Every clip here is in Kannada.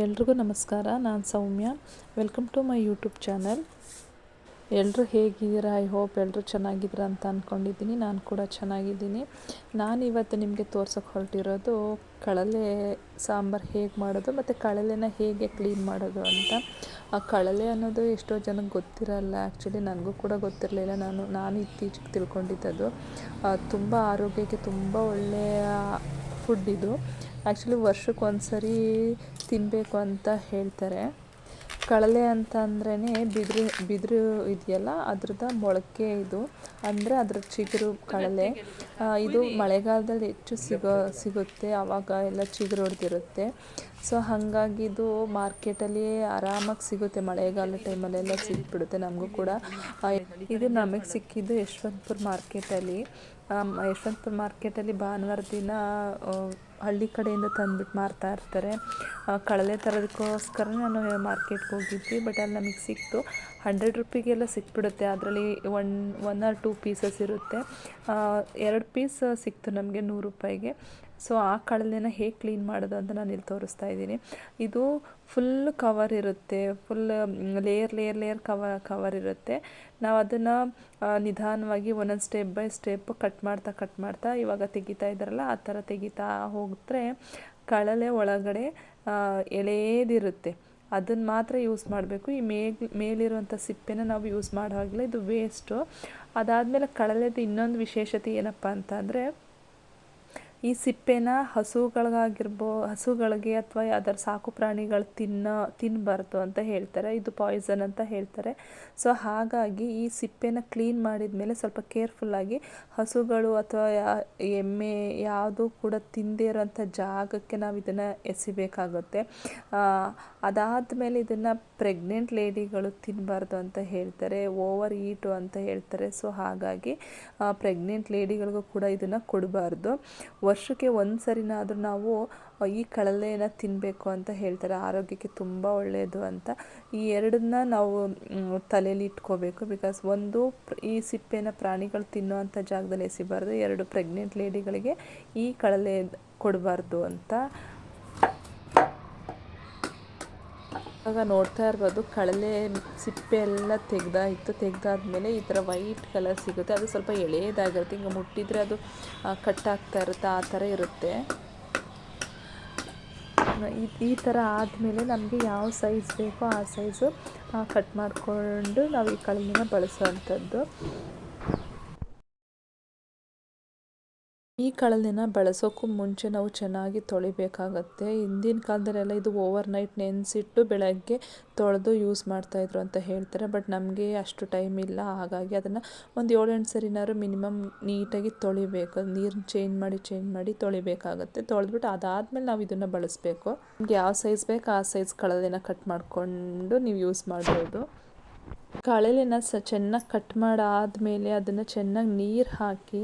ಎಲ್ರಿಗೂ ನಮಸ್ಕಾರ, ನಾನು Soumya. Welcome to my YouTube channel ಎಲ್ಲರೂ ಹೇಗಿದ್ದೀರಾ? ಐ ಹೋಪ್ ಎಲ್ಲರೂ ಚೆನ್ನಾಗಿದ್ದೀರಾ ಅಂತ ಅಂದ್ಕೊಂಡಿದ್ದೀನಿ ನಾನು ಕೂಡ ಚೆನ್ನಾಗಿದ್ದೀನಿ. ನಾನು ಇವತ್ತು ನಿಮಗೆ ತೋರ್ಸೋಕೆ ಹೊರಟಿರೋದು ಕಳಲೆ ಸಾಂಬಾರು ಹೇಗೆ ಮಾಡೋದು ಮತ್ತು ಕಳಲೆನ ಹೇಗೆ ಕ್ಲೀನ್ ಮಾಡೋದು ಅಂತ. ಆ ಕಳಲೆ ಅನ್ನೋದು ಎಷ್ಟೋ ಜನಕ್ಕೆ ಗೊತ್ತಿರಲ್ಲ. ಆ್ಯಕ್ಚುಲಿ ನನಗೂ ಕೂಡ ಗೊತ್ತಿರಲಿಲ್ಲ. ನಾನು ನಾನು ಇತ್ತೀಚೆಗೆ ತಿಳ್ಕೊಂಡಿದ್ದದು ತುಂಬ ಆರೋಗ್ಯಕ್ಕೆ ತುಂಬ ಒಳ್ಳೆಯ ಫುಡ್ ಇದು. ಆ್ಯಕ್ಚುಲಿ ವರ್ಷಕ್ಕೆ ಒಂದು ಸರಿ ತಿನ್ನಬೇಕು ಅಂತ ಹೇಳ್ತಾರೆ. ಕಳಲೆ ಅಂತ ಅಂದ್ರೇ ಬಿದಿರು ಬಿದಿರು ಇದೆಯಲ್ಲ, ಅದ್ರದ್ದು ಮೊಳಕೆ ಇದು. ಅಂದರೆ ಅದ್ರ ಚಿಗುರು ಕಳಲೆ. ಇದು ಮಳೆಗಾಲದಲ್ಲಿ ಹೆಚ್ಚು ಸಿಗೋ, ಸಿಗುತ್ತೆ. ಆವಾಗ ಎಲ್ಲ ಚಿಗುರು ಹೊಡೆದಿರುತ್ತೆ. ಸೊ ಹಾಗಾಗಿ ಇದು ಮಾರ್ಕೆಟಲ್ಲಿ ಆರಾಮಾಗಿ ಸಿಗುತ್ತೆ. ಮಳೆಗಾಲ ಟೈಮಲ್ಲೆಲ್ಲ ಸಿಕ್ಬಿಡುತ್ತೆ ನಮಗೂ ಕೂಡ. ಇದು ನಮಗೆ ಸಿಕ್ಕಿದ್ದು ಯಶವಂತಪುರ ಮಾರ್ಕೆಟಲ್ಲಿ. ಯಶವಂತಪುರ ಮಾರ್ಕೆಟಲ್ಲಿ ಭಾನುವಾರ ದಿನ ಹಳ್ಳಿ ಕಡೆಯಿಂದ ತಂದ್ಬಿಟ್ಟು ಮಾರ್ತಾ ಇರ್ತಾರೆ. ಕಳಲೆ ತರೋದಕ್ಕೋಸ್ಕರ ನಾನು ಮಾರ್ಕೆಟ್ಗೆ ಹೋಗಿದ್ವಿ, ಬಟ್ ಅಲ್ಲಿ ನಮಗೆ ಸಿಕ್ತು. ಹಂಡ್ರೆಡ್ ರುಪಿಗೆಲ್ಲ ಸಿಕ್ಬಿಡುತ್ತೆ, ಅದರಲ್ಲಿ one one or two pieces ಇರುತ್ತೆ. ಎರಡು ಪೀಸ್ ಸಿಕ್ತು ನಮಗೆ ನೂರು ರೂಪಾಯಿಗೆ. ಸೊ ಆ ಕಳಲೆನ ಹೇಗೆ ಕ್ಲೀನ್ ಮಾಡೋದು ಅಂತ ನಾನು ಇಲ್ಲಿ ತೋರಿಸ್ತಾ ಇದ್ದೀನಿ. ಇದು ಫುಲ್ ಕವರ್ ಇರುತ್ತೆ full layer layer layer cover cover ಇರುತ್ತೆ. ನಾವು ಅದನ್ನು ನಿಧಾನವಾಗಿ ಒಂದೊಂದು ಸ್ಟೆಪ್ ಬೈ ಸ್ಟೆಪ್ ಕಟ್ ಮಾಡ್ತಾ ಕಟ್ ಮಾಡ್ತಾ ಇವಾಗ ತೆಗಿತಾ ಇದ್ದಾರಲ್ಲ, ಆ ಥರ ತೆಗಿತಾ ಹೋಗಿದ್ರೆ ಕಳಲೆ ಒಳಗಡೆ ಎಳೆಯದಿರುತ್ತೆ. ಅದನ್ನು ಮಾತ್ರ ಯೂಸ್ ಮಾಡಬೇಕು. ಈ ಮೇಲ್ ಮೇಲಿರುವಂಥ ಸಿಪ್ಪೆನ ನಾವು ಯೂಸ್ ಮಾಡೋ ಹಾಗಿಲ್ಲ, ಇದು ವೇಸ್ಟು ಅದಾದಮೇಲೆ ಕಳಲೆದು ಇನ್ನೊಂದು ವಿಶೇಷತೆ ಏನಪ್ಪ ಅಂತ ಅಂದರೆ ಈ ಸಿಪ್ಪೆನ ಹಸುಗಳಿಗಾಗಿರ್ಬೋ, ಹಸುಗಳಿಗೆ ಅಥವಾ ಯಾವ್ದಾರು ಸಾಕು ಪ್ರಾಣಿಗಳು ತಿನ್ನೋ ತಿನ್ನಬಾರ್ದು ಅಂತ ಹೇಳ್ತಾರೆ. ಇದು ಪಾಯ್ಸನ್ ಅಂತ ಹೇಳ್ತಾರೆ. ಸೊ ಹಾಗಾಗಿ ಈ ಸಿಪ್ಪೆನ ಕ್ಲೀನ್ ಮಾಡಿದ ಮೇಲೆ ಸ್ವಲ್ಪ ಕೇರ್ಫುಲ್ಲಾಗಿ ಹಸುಗಳು ಅಥವಾ ಎಮ್ಮೆ ಯಾವುದು ಕೂಡ ತಿಂದೇ ಇರೋಂಥ ಜಾಗಕ್ಕೆ ನಾವು ಇದನ್ನು ಎಸಿಬೇಕಾಗುತ್ತೆ. ಅದಾದಮೇಲೆ ಇದನ್ನು ಪ್ರೆಗ್ನೆಂಟ್ ಲೇಡಿಗಳು ತಿನ್ನಬಾರ್ದು ಅಂತ ಹೇಳ್ತಾರೆ. ಓವರ್ ಈಟು ಅಂತ ಹೇಳ್ತಾರೆ. ಸೊ ಹಾಗಾಗಿ ಪ್ರೆಗ್ನೆಂಟ್ ಲೇಡಿಗಳಿಗೂ ಕೂಡ ಇದನ್ನು ಕೊಡಬಾರ್ದು. ವರ್ಷಕ್ಕೆ ಒಂದು ಸರಿನಾದರೂ ನಾವು ಈ ಕಳಲೆಯನ್ನು ತಿನ್ನಬೇಕು ಅಂತ ಹೇಳ್ತಾರೆ. ಆರೋಗ್ಯಕ್ಕೆ ತುಂಬ ಒಳ್ಳೆಯದು ಅಂತ. ಈ ಎರಡನ್ನ ನಾವು ತಲೆಯಲ್ಲಿ ಇಟ್ಕೋಬೇಕು. ಬಿಕಾಸ್ ಒಂದು ಈ ಸಿಪ್ಪೆನ ಪ್ರಾಣಿಗಳು ತಿನ್ನುವಂಥ ಜಾಗದಲ್ಲಿ ಎಸಿಬಾರ್ದು. ಎರಡು ಪ್ರೆಗ್ನೆಂಟ್ ಲೇಡಿಗಳಿಗೆ ಈ ಕಳಲೆ ಕೊಡಬಾರ್ದು ಅಂತ ಇವಾಗ ನೋಡ್ತಾ ಇರ್ಬೋದು ಕಳಲೆ ಸಿಪ್ಪೆ ಎಲ್ಲ ತೆಗ್ದಾಯಿತು. ತೆಗ್ದಾದ್ಮೇಲೆ ಈ ಥರ ವೈಟ್ ಕಲರ್ ಸಿಗುತ್ತೆ. ಅದು ಸ್ವಲ್ಪ ಎಳೆಯದಾಗಿರುತ್ತೆ. ಹಿಂಗೆ ಮುಟ್ಟಿದರೆ ಅದು ಕಟ್ ಆಗ್ತಾ ಇರುತ್ತೆ. ಆ ಥರ ಇರುತ್ತೆ. ಈ ಥರ ಆದಮೇಲೆ ನಮಗೆ ಯಾವ ಸೈಜ್ ಬೇಕೋ ಆ ಸೈಜು ಕಟ್ ಮಾಡಿಕೊಂಡು ನಾವು ಈ ಕಳಲೆನ ಬಳಸೋವಂಥದ್ದು. ಈ ಕಳಲೆನ ಬಳಸೋಕ್ಕೂ ಮುಂಚೆ ನಾವು ಚೆನ್ನಾಗಿ ತೊಳಿಬೇಕಾಗತ್ತೆ. ಹಿಂದಿನ ಕಾಲದಲ್ಲೆಲ್ಲ ಇದು ಓವರ್ ನೈಟ್ ನೆನೆಸಿಟ್ಟು ಬೆಳಗ್ಗೆ ತೊಳೆದು ಯೂಸ್ ಮಾಡ್ತಾಯಿದ್ರು ಅಂತ ಹೇಳ್ತಾರೆ. ಬಟ್ ನಮಗೆ ಅಷ್ಟು ಟೈಮ್ ಇಲ್ಲ. ಹಾಗಾಗಿ ಅದನ್ನು ಒಂದು ಏಳೆಂಟು ಸರಿನಾದ್ರು ಮಿನಿಮಮ್ ನೀಟಾಗಿ ತೊಳಿಬೇಕು. ನೀರನ್ನ ಚೇಂಜ್ ಮಾಡಿ ಚೇಂಜ್ ಮಾಡಿ ತೊಳಿಬೇಕಾಗತ್ತೆ. ತೊಳೆದ್ಬಿಟ್ಟು ಅದಾದಮೇಲೆ ನಾವು ಇದನ್ನು ಬಳಸಬೇಕು. ನಿಮ್ಗೆ ಯಾವ ಸೈಜ್ ಬೇಕು ಆ ಸೈಜ್ ಕಳಲೆನ ಕಟ್ ಮಾಡಿಕೊಂಡು ನೀವು ಯೂಸ್ ಮಾಡ್ಬೋದು. ಕಳಲೆನ ಸ, ಚೆನ್ನಾಗಿ ಕಟ್ ಮಾಡಾದಮೇಲೆ ಅದನ್ನು ಚೆನ್ನಾಗಿ ನೀರು ಹಾಕಿ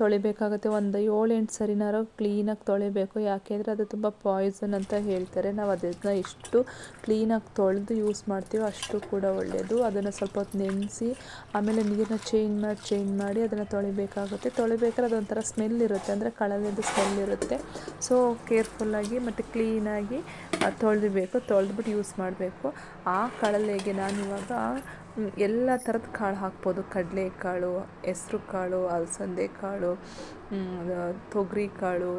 ತೊಳಿಬೇಕಾಗುತ್ತೆ. ಒಂದು ಏಳು ಎಂಟು ಸರಿನಾರು ಕ್ಲೀನಾಗಿ ತೊಳಿಬೇಕು. ಯಾಕೆಂದರೆ ಅದು ತುಂಬ ಪಾಯ್ಸನ್ ಅಂತ ಹೇಳ್ತಾರೆ. ನಾವು ಅದನ್ನು ಎಷ್ಟು ಕ್ಲೀನಾಗಿ ತೊಳೆದು ಯೂಸ್ ಮಾಡ್ತೀವೋ ಅಷ್ಟು ಕೂಡ ಒಳ್ಳೆಯದು ಅದನ್ನು ಸ್ವಲ್ಪ ಹೊತ್ತು ನೆನೆಸಿ, ಆಮೇಲೆ ನೀರನ್ನ ಚೇಂಜ್ ಮಾಡಿ ಚೇಂಜ್ ಮಾಡಿ ಅದನ್ನು ತೊಳಿಬೇಕಾಗುತ್ತೆ. ತೊಳಿಬೇಕಾದ್ರೆ ಅದೊಂಥರ ಸ್ಮೆಲ್ ಇರುತ್ತೆ. ಅಂದರೆ ಕಳಲೆದು ಸ್ಮೆಲ್ ಇರುತ್ತೆ. ಸೊ ಕೇರ್ಫುಲ್ಲಾಗಿ ಮತ್ತು ಕ್ಲೀನಾಗಿ ತೊಳೆದಿಬೇಕು. ತೊಳೆದ್ಬಿಟ್ಟು ಯೂಸ್ ಮಾಡಬೇಕು. ಆ ಕಳಲೆಗೆ ನಾನಿವಾಗ ಎಲ್ಲ ಥರದ ಕಾಳು ಹಾಕ್ಬೋದು. ಕಡಲೆಕಾಳು ಹೆಸ್ರು ಕಾಳು ಅಲಸಂದೆ ಕಾಳು ತೊಗರಿ ಕಾಳು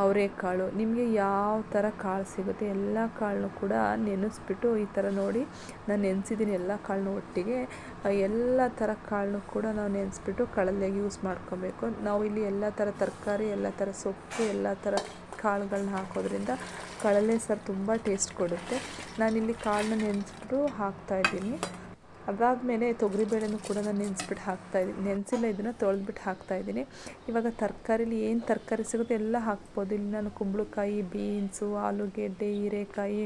ಅವರೆಕಾಳು. ನಿಮಗೆ ಯಾವ ಥರ ಕಾಳು ಸಿಗುತ್ತೆ ಎಲ್ಲ ಕಾಳನ್ನು ಕೂಡ ನೆನೆಸ್ಬಿಟ್ಟು ಈ ಥರ ನೋಡಿ ನಾನು ನೆನೆಸಿದ್ದೀನಿ ಎಲ್ಲ ಕಾಳನ್ನು ಒಟ್ಟಿಗೆ. ಎಲ್ಲ ಥರ ಕಾಳನ್ನು ಕೂಡ ನಾವು ನೆನೆಸ್ಬಿಟ್ಟು ಕಳಲೆಗೆ ಯೂಸ್ ಮಾಡ್ಕೋಬೇಕು. ನಾವು ಇಲ್ಲಿ ಎಲ್ಲ ಥರ ತರಕಾರಿ, ಎಲ್ಲ ಥರ ಸೊಪ್ಪು, ಎಲ್ಲ ಥರ ಕಾಳುಗಳನ್ನ ಹಾಕೋದ್ರಿಂದ ಕಳಲೆ ಸಾರು ತುಂಬ ಟೇಸ್ಟ್ ಕೊಡುತ್ತೆ. ನಾನಿಲ್ಲಿ ಕಾಳನ್ನ ನೆನೆಸ್ಬಿಟ್ಟು ಹಾಕ್ತಾಯಿದ್ದೀನಿ ಅದಾದಮೇಲೆ ತೊಗರಿಬೇಳೆನೂ ಕೂಡ ನಾನು ನೆನೆಸ್ಬಿಟ್ಟು ಹಾಕ್ತಾಯಿದ್ದೀನಿ ನೆನೆಸಿಲ್ಲ, ಇದನ್ನು ತೊಳೆದ್ಬಿಟ್ಟು ಹಾಕ್ತಾಯಿದ್ದೀನಿ ಇವಾಗ ತರಕಾರಿಲಿ ಏನು ತರಕಾರಿ ಸಿಗುತ್ತೆ ಎಲ್ಲ ಹಾಕ್ಬೋದು. ಇಲ್ಲಿ ನಾನು ಕುಂಬಳಕಾಯಿ, ಬೀನ್ಸು, ಆಲೂಗೆಡ್ಡೆ, ಹೀರೆಕಾಯಿ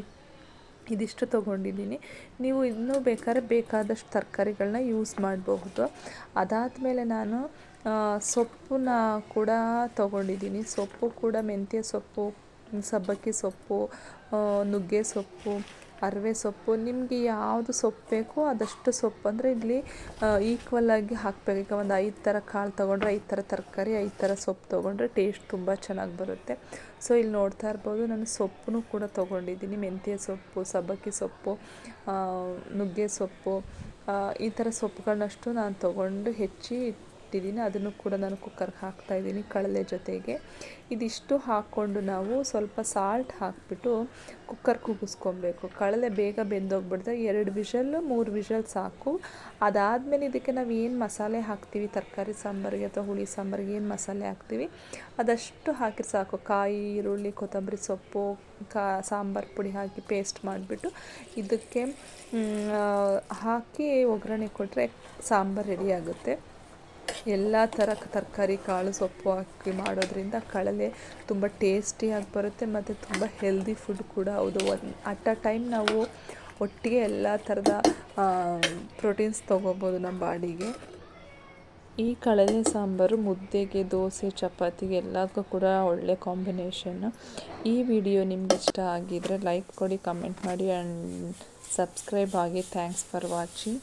ಇದಿಷ್ಟು ತೊಗೊಂಡಿದ್ದೀನಿ. ನೀವು ಇನ್ನೂ ಬೇಕಾದ್ರೆ ಬೇಕಾದಷ್ಟು ತರಕಾರಿಗಳನ್ನ ಯೂಸ್ ಮಾಡಬಹುದು. ಅದಾದಮೇಲೆ ನಾನು ಸೊಪ್ಪನ್ನ ಕೂಡ ತೊಗೊಂಡಿದ್ದೀನಿ. ಸೊಪ್ಪು ಕೂಡ ಮೆಂತ್ಯ ಸೊಪ್ಪು, ಸಬ್ಬಕ್ಕಿ ಸೊಪ್ಪು ನುಗ್ಗೆ ಸೊಪ್ಪು ಅರವೆ ಸೊಪ್ಪು, ನಿಮಗೆ ಯಾವುದು ಸೊಪ್ಪು ಬೇಕೋ ಅದಷ್ಟು ಸೊಪ್ಪು ಅಂದರೆ ಇಲ್ಲಿ ಈಕ್ವಲ್ ಆಗಿ ಹಾಕಬೇಕು. ಈಗ ಒಂದು ಐದು ಥರ ಕಾಳು ತೊಗೊಂಡ್ರೆ ಐದು ಥರ ತರಕಾರಿ, ಐದು ಥರ ಸೊಪ್ಪು ತೊಗೊಂಡ್ರೆ ಟೇಸ್ಟ್ ತುಂಬ ಚೆನ್ನಾಗಿ ಬರುತ್ತೆ. ಸೊ ಇಲ್ಲಿ ನೋಡ್ತಾ ಇರ್ಬೋದು, ನಾನು ಸೊಪ್ಪು ಕೂಡ ತೊಗೊಂಡಿದ್ದೀನಿ. ಮೆಂತ್ಯ ಸೊಪ್ಪು, ಸಬ್ಬಕ್ಕಿ ಸೊಪ್ಪು ನುಗ್ಗೆ ಸೊಪ್ಪು ಈ ಥರ ಸೊಪ್ಪುಗಳನ್ನಷ್ಟು ನಾನು ತೊಗೊಂಡು ಹೆಚ್ಚಿ ಇಟ್ಟಿದ್ದೀನಿ ಅದನ್ನು ಕೂಡ ನಾನು ಕುಕ್ಕರ್ಗೆ ಹಾಕ್ತಾ ಇದ್ದೀನಿ ಕಡಲೆ ಜೊತೆಗೆ. ಇದಿಷ್ಟು ಹಾಕ್ಕೊಂಡು ನಾವು ಸ್ವಲ್ಪ ಸಾಲ್ಟ್ ಹಾಕಿಬಿಟ್ಟು ಕುಕ್ಕರ್ ಕೂಗಿಸ್ಕೊಬೇಕು ಕಡಲೆ ಬೇಗ ಬೆಂದೋಗ್ಬಿಡ್ದೆ ಎರಡು ವಿಷಲ್ಲು, ಮೂರು ವಿಷಲ್ ಸಾಕು. ಅದಾದಮೇಲೆ ಇದಕ್ಕೆ ನಾವು ಏನು ಮಸಾಲೆ ಹಾಕ್ತೀವಿ? ತರಕಾರಿ ಸಾಂಬಾರಿಗೆ ಅಥವಾ ಹುಳಿ ಸಾಂಬಾರಿಗೆ ಏನು ಮಸಾಲೆ ಹಾಕ್ತೀವಿ? ಅದಷ್ಟು ಹಾಕಿ ಸಾಕು. ಕಾಯಿ, ಈರುಳ್ಳಿ, ಕೊತ್ತಂಬರಿ ಸೊಪ್ಪು, ಕಾ, ಸಾಂಬಾರು ಪುಡಿ ಹಾಕಿ ಪೇಸ್ಟ್ ಮಾಡಿಬಿಟ್ಟು ಇದಕ್ಕೆ ಹಾಕಿ ಒಗ್ಗರಣೆ ಕೊಟ್ಟರೆ ಸಾಂಬಾರು ರೆಡಿ ಆಗುತ್ತೆ. ಎಲ್ಲ ಥರ ತರಕಾರಿ, ಕಾಳು ಸೊಪ್ಪು ಹಾಕಿ ಮಾಡೋದ್ರಿಂದ ಕಳಲೆ ತುಂಬ ಟೇಸ್ಟಿಯಾಗಿ ಬರುತ್ತೆ ಮತ್ತು ತುಂಬ ಹೆಲ್ದಿ ಫುಡ್ ಕೂಡ ಹೌದು. ಒಂದು ಅಟ್ ಅ ಟೈಮ್ ನಾವು ಒಟ್ಟಿಗೆ ಎಲ್ಲ ಥರದ ಪ್ರೋಟೀನ್ಸ್ ತೊಗೋಬೋದು ನಮ್ಮ ಬಾಡಿಗೆ. ಈ ಕಳಲೆ ಸಾಂಬಾರು, ಮುದ್ದೆಗೆ ದೋಸೆ, ಚಪಾತಿಗೆ ಎಲ್ಲದಕ್ಕೂ ಕೂಡ ಒಳ್ಳೆ ಕಾಂಬಿನೇಷನ್ನು ಈ ವಿಡಿಯೋ ನಿಮ್ಗೆ ಇಷ್ಟ ಆಗಿದರೆ ಲೈಕ್ ಕೊಡಿ ಕಮೆಂಟ್ ಮಾಡಿ ಆ್ಯಂಡ್ ಸಬ್ಸ್ಕ್ರೈಬ್ ಆಗಿ ಥ್ಯಾಂಕ್ಸ್ ಫಾರ್ ವಾಚಿಂಗ್